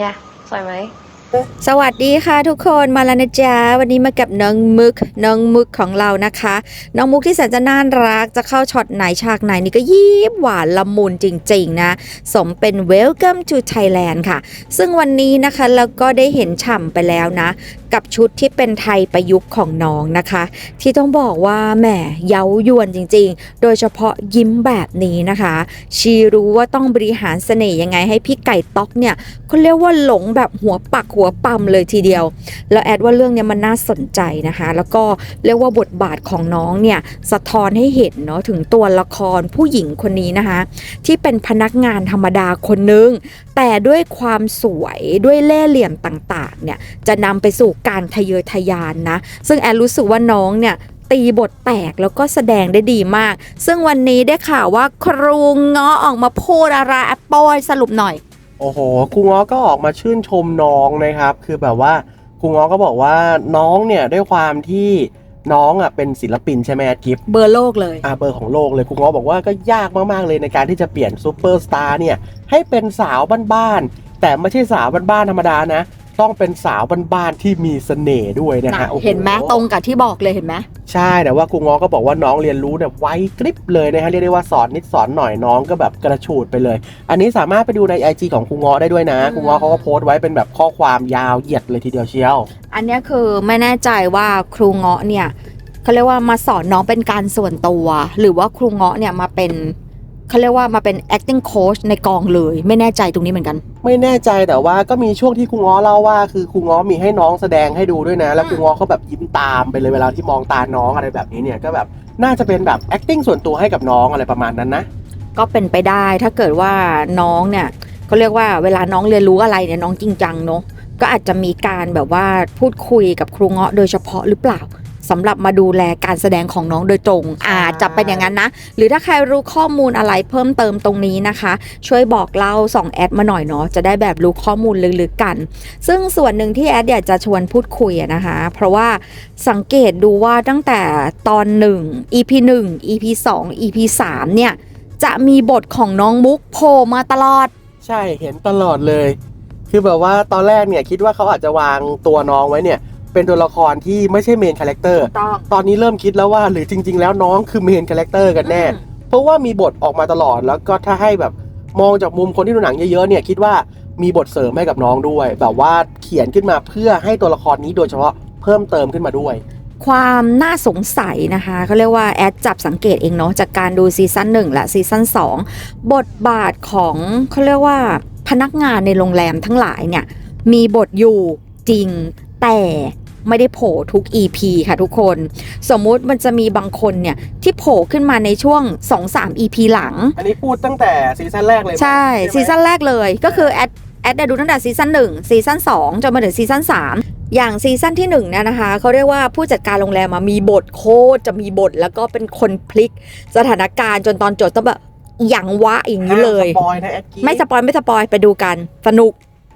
ไงสวยไหม สวัสดีค่ะทุกคนมาแล้วนะจ๊ะวันนี้มากับน้องมึกน้องมึกของเรานะคะ น้องมุกที่แสนจะน่ารักจะเข้าช็อตไหนฉากไหนนี่ก็ยิ้มหวานละมุนจริง ๆ นะ สมเป็น Welcome to Thailand ค่ะ ซึ่งวันนี้นะคะเราก็ได้เห็นฉ่ำไปแล้วนะ กับชุดที่เป็นไทยประยุกต์ของน้องนะคะ ที่ต้องบอกว่าแหมเย้ายวนจริง ๆ โดยเฉพาะยิ้มแบบนี้นะคะ ชีรู้ว่าต้องบริหารเสน่ห์ยังไงให้พี่ไก่ต๊อกเนี่ยเขาเรียกว่าหลงแบบหัวปักหัวปั๊มเลยทีเดียว แล้วแอดว่าเรื่องนี้มันน่าสนใจนะคะ แล้วก็เรียกว่าบทบาทของน้องเนี่ยสะท้อนให้เห็นเนาะถึงตัวละครผู้หญิงคนนี้นะคะ ที่เป็นพนักงานธรรมดาคนนึง แต่ด้วยความสวยด้วยเล่ห์เหลี่ยมต่างๆเนี่ยจะนำไปสู่การทะเยอทะยานนะ ซึ่งแอนรู้สึกว่าน้องเนี่ยตีบทแตกแล้วก็แสดงได้ดีมาก ซึ่งวันนี้ได้ข่าวว่าครูเงาะออกมาพูดอะไรแอปเปิลสรุปหน่อย โอ้โหครูง้อก็ออกมาชื่นชมน้องนะครับ คือแบบว่าครูง้อก็บอกว่าน้องเนี่ยด้วยความที่น้องอะเป็นศิลปินใช่ไหมแอดกิฟเบอร์โลกเลยอาเบอร์ของโลกเลยครูง้อบอกว่าก็ยากมากๆเลยในการที่จะเปลี่ยนซูเปอร์สตาร์เนี่ยให้เป็นสาวบ้านๆแต่ไม่ใช่สาวบ้านๆธรรมดานะ ต้องเป็นสาวบ้านๆที่มีเสน่ห์ด้วยนะนะฮะโอ้โเห็นไหมตรงกับที่บอกเลยเห็นไหมใช่แต่ว่าครูง้อก็บอกว่าน้องเรียนรู้เนี่ยไวกริบเลยนะฮะเรียกได้ว่าสอนนิดสอนหน่อยน้องก็แบบกระชูดไปเลย อันนี้สามารถไปดูใน IG ของครูง้อได้ด้วยนะครูง้อเขาก็โพสต์ไว้เป็นแบบข้อความยาวเหยียดเลยทีเดียวเชียว อันเนี้ยคือไม่แน่ใจว่าครูเงาะเนี่ยเขาเรียกว่ามาสอนน้องเป็นการส่วนตัว หรือว่าครูเงาะเนี่ยมาเป็นเขาเรียกว่ามาเป็น acting coach ในกองเลย ไม่แน่ใจตรงนี้เหมือนกัน ไม่แน่ใจแต่ว่าก็มีช่วงที่ครูง้อเล่าว่า คือครูง้อมีให้น้องแสดงให้ดูด้วยนะ แล้วครูง้อเขาแบบยิ้มตามไปเลยเวลาที่มองตาน้องอะไรแบบนี้เนี่ยก็แบบน่าจะเป็นแบบ acting ส่วนตัวให้กับน้องอะไรประมาณนั้นนะ ก็เป็นไปได้ถ้าเกิดว่าน้องเนี่ยเขาเรียกว่าเวลาน้องเรียนรู้อะไรเนี่ยน้องจริงจังเนาะก็อาจจะมีการแบบว่าพูดคุยกับครูเงาะโดยเฉพาะหรือเปล่า สำหรับมาดูแลการแสดงของน้องโดยตรง อาจจะเป็นอย่างนั้นนะ หรือถ้าใครรู้ข้อมูลอะไรเพิ่มเติมตรงนี้นะคะ ช่วยบอกเล่าส่องแอดมาหน่อยเนาะจะได้แบบรู้ข้อมูลลึกๆกัน ซึ่งส่วนหนึ่งที่แอดอยากจะชวนพูดคุยอะนะคะ เพราะว่าสังเกตดูว่าตั้งแต่ตอน 1 EP 1 EP 2 EP 3 เนี่ย จะมีบทของน้องมุกโผล่มาตลอด ใช่เห็นตลอดเลย คือแบบว่าตอนแรกเนี่ยคิดว่าเขาอาจจะวางตัวน้องไว้เนี่ย เป็นตัวละครที่ไม่ใช่เมนคาแรคเตอร์ ต้อง ตอนนี้เริ่มคิดแล้วว่าหรือจริง ๆ แล้วน้องคือเมนคาแรคเตอร์กันแน่เพราะว่ามีบทออกมาตลอดแล้วก็ถ้าให้แบบมองจากมุมคนที่ดูหนังเยอะๆเนี่ยคิดว่ามีบทเสริมให้กับน้องด้วย แบบว่าเขียนขึ้นมาเพื่อให้ตัวละครนี้โดยเฉพาะเพิ่มเติมขึ้นมาด้วย ความน่าสงสัยนะคะเขาเรียกว่าแอดจับสังเกตเองเนาะจากการดูซีซั่น1และซีซั่น2 บทบาทของเขาเรียกว่าพนักงานในโรงแรมทั้งหลายเนี่ย มีบทอยู่จริงแต่ ไม่ได้โผล่ทุก EP ค่ะทุกคน สมมุติมันจะมีบางคนเนี่ยที่โผล่ขึ้นมาในช่วง 2-3 EP หลัง อันนี้พูดตั้งแต่ซีซั่นแรกเลยไหมใช่ไหมซีซั่นแรกเลยก็คือแอดแอดได้ดูตั้งแต่ซีซั่นหนึ่งซีซั่นสองจนมาถึงซีซั่นสามอย่างซีซั่นที่หนึ่งเนี่ยนะคะเขาเรียกว่าผู้จัดการโรงแรมมามีบทโคตรจะมีบทแล้วก็เป็นคนพลิก สถานการณ์จนตอนจบต้องแบบอย่างวะอย่างนี้เลยห้ามสปอยนะแอดกี้ไม่สปอยไม่สปอยไปดูกัน สนุก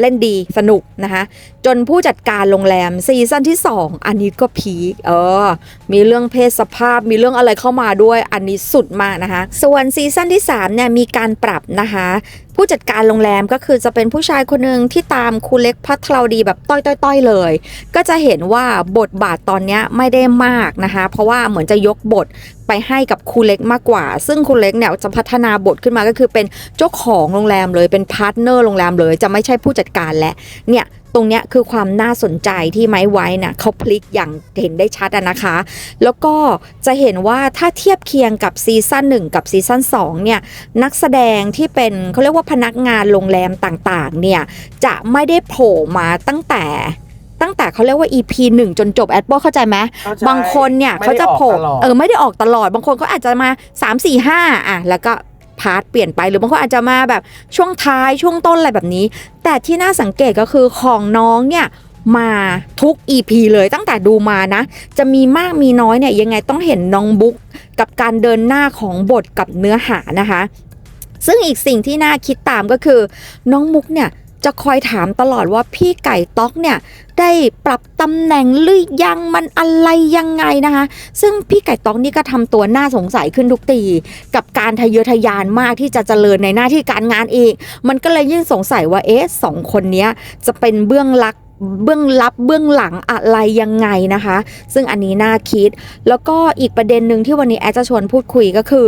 เล่นดีสนุกนะคะจนผู้จัดการโรงแรมซีซั่นที่ 2 อันนี้ก็พีคเออ มีเรื่องเพศสภาพมีเรื่องอะไรเข้ามาด้วยอันนี้สุดมากนะคะ ส่วนซีซั่นที่3เนี่ยมีการปรับนะคะผู้จัดการโรงแรมก็คือจะเป็นผู้ชายคนหนึ่งที่ตามคุณเล็กพัทราวดีแบบต้อยๆเลย ก็จะเห็นว่าบทบาทตอนนี้ไม่ได้มากนะคะ เพราะว่าเหมือนจะยกบทไปให้กับคุณเล็กมากกว่า ซึ่งคุณเล็กเนี่ยจะพัฒนาบทขึ้นมาก็คือเป็นเจ้าของโรงแรมเลยเป็นพาร์ทเนอร์โรงแรมเลย จะไม่ใช่ผู้จัดการและเนี่ย ตรงเนี้ยคือความน่าสนใจที่ไม้ไว้น่ะเขาพลิกอย่างเห็นได้ชัดอะนะคะ แล้วก็จะเห็นว่าถ้าเทียบเคียงกับซีซั่น1 กับซีซั่น2เนี่ยนักแสดงที่เป็นเขาเรียกว่าพนักงานโรงแรมต่างๆเนี่ยจะไม่ได้โผล่มาตั้งแต่ตั้งแต่เขาเรียกว่า EP 1 จนจบแอดโบเข้าใจไหมเข้ใจบางคนเนี่ยไม่เขาได้จะออกโผล่ตลอดเออไม่ได้ออกตลอด บางคนเขาอาจจะมา 3 4 5 อะ แล้วก็ พาร์ทเปลี่ยนไปหรือบางคนอาจจะมาแบบช่วงท้ายช่วงต้นอะไรแบบนี้ แต่ที่น่าสังเกตก็คือของน้องเนี่ยมาทุก EP เลยตั้งแต่ดูมานะ จะมีมากมีน้อยเนี่ยยังไงต้องเห็นน้องบุ๊กกับการเดินหน้าของบทกับเนื้อหานะคะ ซึ่งอีกสิ่งที่น่าคิดตามก็คือน้องมุกเนี่ย จะคอยถามตลอดว่าพี่ไก่ต๊อกเนี่ยได้ปรับตำแหน่งหรือยังมันอะไรยังไงนะคะ ซึ่งพี่ไก่ต๊อกนี่ก็ทำตัวน่าสงสัยขึ้นทุกทีกับการทะเยอทะยานมากที่จะเจริญในหน้าที่การงานอีก มันก็เลยยิ่งสงสัยว่าเอ๊ะสองคนนี้จะเป็นเบื้องลักเบื้องลับเบื้องหลังอะไรยังไงนะคะ ซึ่งอันนี้น่าคิด แล้วก็อีกประเด็นหนึ่งที่วันนี้แอดจะชวนพูดคุยก็คือ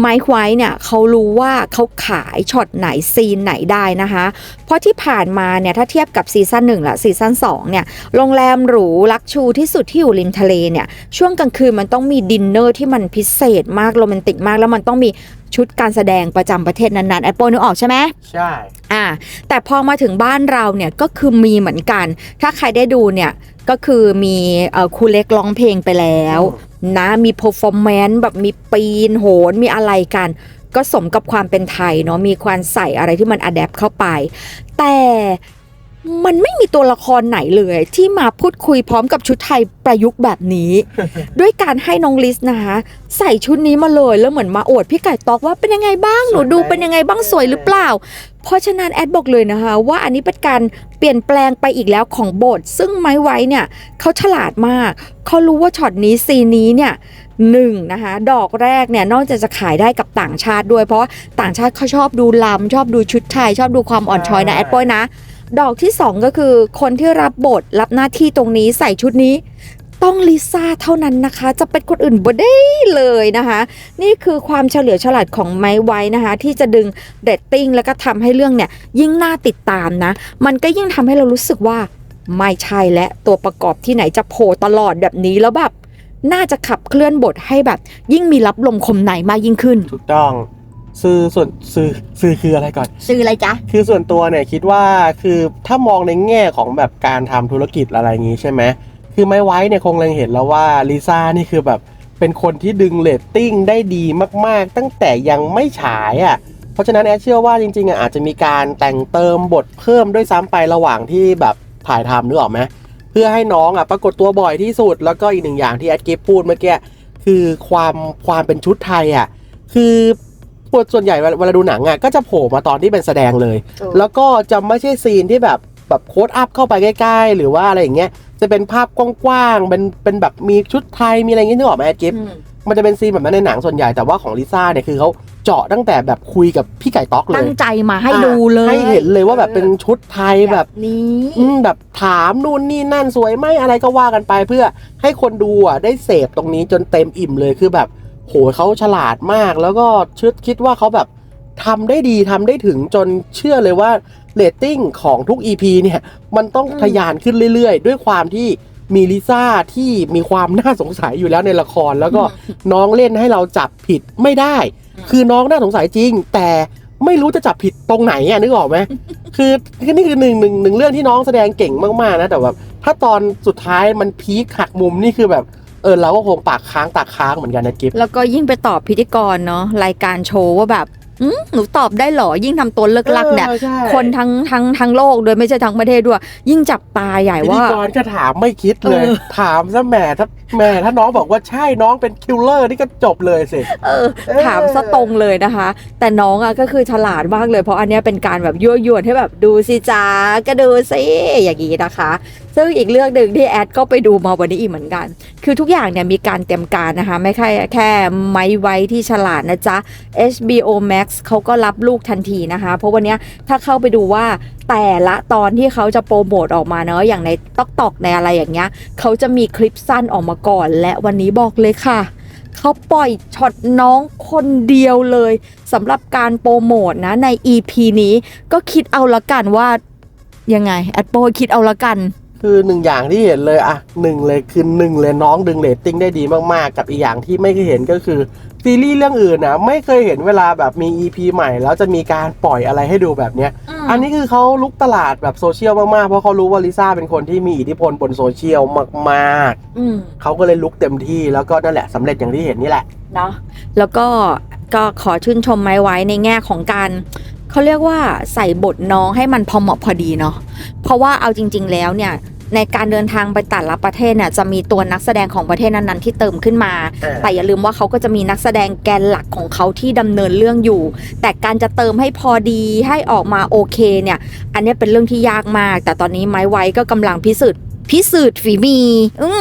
ไมค์ไว้เนี่ยเขารู้ว่าเขาขายช็อตไหนซีนไหนได้นะคะ เพราะที่ผ่านมาเนี่ยถ้าเทียบกับซีซั่นหนึ่งและซีซั่น2เนี่ยโรงแรมหรูลักชูที่สุดที่อยู่ริมทะเลเนี่ยช่วงกลางคืนมันต้องมีดินเนอร์ที่มันพิเศษมากโรแมนติกมาก แล้วมันต้องมีชุดการแสดงประจำประเทศนั้นๆแอดโปนึกออกใช่ไหมใช่อ่าแต่พอมาถึงบ้านเราเนี่ยก็คือมีเหมือนกัน ถ้าใครได้ดูเนี่ยก็คือมีเอ่อครูเล็กร้องเพลงไปแล้ว นะมี performance แบบมีปีนโหนมีอะไรกัน ก็สมกับความเป็นไทยเนาะมีความใส่อะไรที่มันอัดแอปเข้าไป แต่ มันไม่มีตัวละครไหนเลย ที่มาพูดคุยพร้อมกับชุดไทยประยุกต์แบบนี้ ด้วยการให้น้องลิสนะคะใส่ชุดนี้มาเลยแล้วเหมือนมาอวดพี่ไก่ตอกว่าเป็นยังไงบ้างหนูดูเป็นยังไงบ้างสวยหรือเปล่า เพราะฉะนั้นแอดบอกเลยนะคะ ว่าอันนี้เป็นการเปลี่ยนแปลงไปอีกแล้วของบท ซึ่งไม้ไว้เนี่ยเขาฉลาดมากเขารู้ว่าช็อตนี้ซีนนี้เนี่ยหนึ่งนะคะดอกแรกเนี่ยนอกจากจะขายได้กับต่างชาติด้วย เพราะว่าต่างชาติเขาชอบดูลำชอบดูชุดไทยชอบดูความอ่อนช้อยนะแอดปอยนะ ดอกที่สองก็คือคนที่รับบทรับหน้าที่ตรงนี้ใส่ชุดนี้ ต้องลิซ่าเท่านั้นนะคะ จะเป็นคนอื่นบ่ได้เลยนะคะ นี่คือความเฉลียวฉลาดของไม้ไว้นะคะ ที่จะดึงเรตติ้งแล้วก็ทำให้เรื่องเนี่ยยิ่งน่าติดตามนะ มันก็ยิ่งทำให้เรารู้สึกว่าไม่ใช่และตัวประกอบที่ไหนจะโผล่ตลอดแบบนี้แล้วแบบน่าจะขับเคลื่อนบทให้แบบ ยิ่งมีรับลมคมในมากยิ่งขึ้น ถูกต้อง ซื้อส่วนซื้อซื้อคืออะไรก่อน ซื้ออะไรจ๊ะ คือส่วนตัวเนี่ยคิดว่าคือถ้ามองในแง่ของแบบการทำธุรกิจอะไรอย่างนี้ใช่ไหมคือไม่ไว้เนี่ยคงเล็งเห็นแล้วว่าลิซ่านี่คือแบบเป็นคนที่ดึงเรตติ้งได้ดีมาก ๆ ตั้งแต่ยังไม่ฉายอะ่ะ เพราะฉะนั้นแอดเชื่อว่าจริงๆอะอาจจะมีการแต่งเติมบทเพิ่มด้วยซ้ำไประหว่างที่แบบถ่ายทำนึกออกไหมเพื่อให้น้องอะปรากฏตัวบ่อยที่สุด แล้วก็อีกหนึ่งอย่างที่แอดกิฟพูดเมื่อกี้คือความความเป็นชุดไทยอะคือ ปวดส่วนใหญ่เวลาเวลาดูหนังอะก็จะโผล่มาตอนที่เป็นแสดงเลยแล้วก็จะไม่ใช่ซีนที่แบบแบบโค้ดอัพเข้าไปใกล้ๆ หรือว่าอะไรอย่างเงี้ยจะเป็นภาพกว้างๆเป็นเป็นแบบมีชุดไทยมีอะไรอย่างเงี้ยนึกออกไหมแอดกิฟมันจะเป็นซีนแบบนั้นในหนังส่วนใหญ่แต่ว่าของลิซ่าเนี่ยคือเขาเจาะตั้งแต่แบบคุยกับพี่ไก่ต๊อกเลตั้ย งใจมาให้ดูเลยให้เห็นเลยว่าแบบเป็นชุดไทยแบบ นี้ อืมแบบถามนู่นนี่นั่นสวยไหมอะไรก็ว่ากันไปเพื่อให้คนดูอะได้เสพตรงนี้จนเต็มอิ่มเลยคือแบบ โหเขาฉลาดมากแล้วก็ชิดคิดว่าเขาแบบทำได้ดีทำได้ถึงจนเชื่อเลยว่าเรตติ้งของทุก EP เนี่ยมันต้องทะยานขึ้นเรื่อยๆ ด้วยความที่มีลิซ่าที่มีความน่าสงสัยอยู่แล้วในละคร แล้วก็น้องเล่นให้เราจับผิดไม่ได้ คือน้องน่าสงสัยจริง แต่ไม่รู้จะจับผิดตรงไหนอะนึกออกไหมคือนี่คือหนึ่งหนึ่งหนึ่งเรื่องที่น้องแสดงเก่งมากๆนะแต่แบบถ้าตอนสุดท้ายมันพีคหักมุมนี่คือแบบ เออเราก็คงปากค้างตากค้างเหมือนกันนะกิฟแล้วก็ยิ่งไปตอบพิธีกรเนาะรายการโชว์ว่าแบบ หนูตอบได้เหรอยิ่งทำตัวเลิกลักเนี่ยเออใช่คนทั้งทั้งทั้งโลกโดยไม่ใช่ทั้งประเทศด้วย ยิ่งจับตาใหญ่พิธีว่ากรก็ถามไม่คิดเลยเออถามซะแหมถ้าแหมถ้าน้องบอกว่าใช่น้องเป็นคิลเลอร์นี่ก็จบเลยสิเออเออถามซะตรงเลยนะคะ แต่น้องอะก็คือฉลาดมากเลยเพราะอันเนี้ยเป็นการแบบยั่วยวนให้แบบดูสิจ้าก็ดูสิอย่างนี้นะคะ ซึ่งอีกเรื่องหนึ่งที่แอดก็ไปดูมาวันนี้อีกเหมือนกัน คือทุกอย่างเนี่ยมีการเตรียมการนะคะ ไม่แค่แค่ไม้ไว้ที่ฉลาดนะจ๊ะ HBO Max เขาก็รับลูกทันทีนะคะ เพราะวันนี้ถ้าเข้าไปดูว่าแต่ละตอนที่เขาจะโปรโมทออกมาเนอะอย่างในตอกตอกในอะไรอย่างเงี้ยเขาจะมีคลิปสั้นออกมาก่อน และวันนี้บอกเลยค่ะเขาปล่อยช็อตน้องคนเดียวเลยสำหรับการโปรโมทนะใน EP นี้ก็คิดเอาละกันว่ายังไงแอดโปคิดเอาละกัน คือหนึ่งอย่างที่เห็นเลยอะหนึ่งเลยคือหนึ่งเลยน้องดึงเรตติ้งได้ดีมาก ๆ กับอีกอย่างที่ไม่เคยเห็นก็คือซีรีส์เรื่องอื่นนะไม่เคยเห็นเวลาแบบมี EP ใหม่ แล้วจะมีการปล่อยอะไรให้ดูแบบเนี้ย อันนี้คือเขาลุกตลาดแบบโซเชียลมาก ๆ เพราะเขารู้ว่าลิซ่าเป็นคนที่มีอิทธิพลบนโซเชียลมากอืมๆเขาก็เลยลุกเต็มที่แล้วก็นั่นแหละสำเร็จอย่างที่เห็นนี่แหละเนาะแล้วก็ก็ขอชื่นชมไม้ไว้ในแง่ของการ เขาเรียกว่าใส่บทน้องให้มันพอเหมาะพอดีเนาะเพราะว่าเอาจริง ๆ แล้วเนี่ยในการเดินทางไปแต่ละประเทศเนี่ยจะมีตัวนักแสดงของประเทศนั้นๆที่เติมขึ้นมา แต่อย่าลืมว่าเขาก็จะมีนักแสดงแกนหลักของเขาที่ดำเนินเรื่องอยู่ แต่การจะเติมให้พอดีให้ออกมาโอเคเนี่ย อันเนี้ยเป็นเรื่องที่ยากมาก แต่ตอนนี้ไม้ไว้ก็กำลังพิสูจน์พิสูจน์ฝีมีอื้อ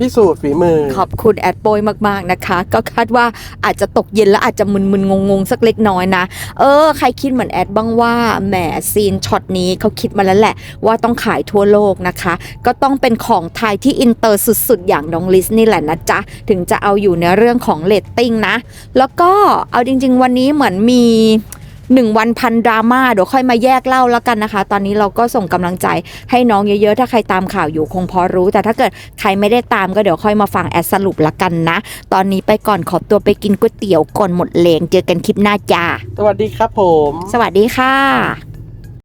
พิสูจน์ฝีมือ ขอบคุณแอดโปยมากๆนะคะ ก็คาดว่าอาจจะตกเย็นแล้วอาจจะมึนๆงงๆสักเล็กน้อยนะ เออ ใครคิดเหมือนแอดบ้างว่าแหมซีนช็อตนี้เขาคิดมาแล้วแหละ ว่าต้องขายทั่วโลกนะคะ ก็ต้องเป็นของไทยที่อินเตอร์สุดๆ อย่างน้องลิสนี่แหละนะจ๊ะ ถึงจะเอาอยู่ในเรื่องของเลตติ้งนะ แล้วก็เอาจริง ๆ วันนี้เหมือนมี หนึ่งวันพันดราม่าเดี๋ยวค่อยมาแยกเล่าแล้วกันนะคะ ตอนนี้เราก็ส่งกำลังใจให้น้องเยอะๆ ถ้าใครตามข่าวอยู่คงพอรู้ แต่ถ้าเกิดใครไม่ได้ตามก็เดี๋ยวค่อยมาฟังแอดสรุปละกันนะ ตอนนี้ไปก่อนขอตัวไปกินก๋วยเตี๋ยวก่อนหมดแรงเจอกันคลิปหน้าจ้าสวัสดีครับผม สวัสดีค่ะ